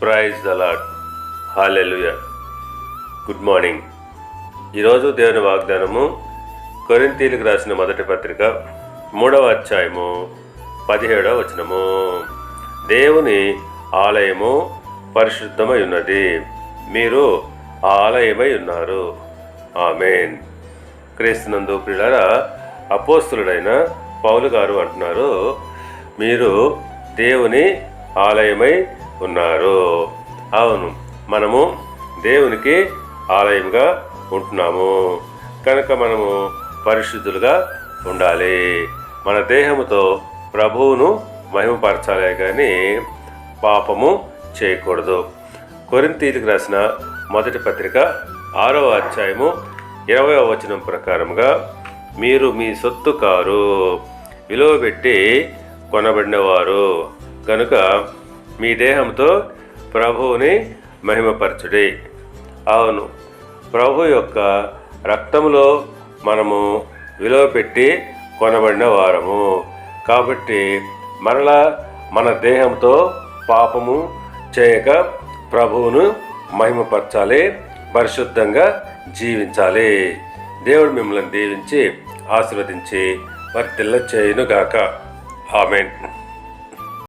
Praise the lord hallelujah good morning ఈరోజు దేవుని వాగ్దానము కొరింతీలకు రాసిన మొదటి పత్రిక మూడవ అధ్యాయము పదిహేడవ వచనము. దేవుని ఆలయము పరిశుద్ధమై ఉన్నది మీరు ఆ ఆలయమై ఉన్నారు. ఆమెన్. క్రీస్తునందు ప్రియులారా అపోస్తులుడైన పౌలు గారు అంటున్నారు మీరు దేవుని ఆలయమై ఉన్నారు. అవును మనము దేవునికి ఆలయంగా ఉంటున్నాము. కనుక మనము పరిశుద్ధులుగా ఉండాలి. మన దేహముతో ప్రభువును మహిమపరచాలే కానీ పాపము చేయకూడదు. కొరింతీలకు రాసిన మొదటి పత్రిక ఆరవ అధ్యాయము ఇరవై వచనం ప్రకారముగా మీరు మీ సొత్తు కారు విలువ పెట్టి కొనబడినవారు. కనుక మీ దేహంతో ప్రభువుని మహిమపరచుడి. అవును ప్రభు యొక్క రక్తంలో మనము విలువ పెట్టి కొనబడిన వారము. కాబట్టి మరలా మన దేహంతో పాపము చేయక ప్రభువును మహిమపరచాలి పరిశుద్ధంగా జీవించాలి. దేవుడు మిమ్మల్ని దీవించి ఆశీర్వదించి వర్తిల్ల చేయునుగాక ఆమెన్.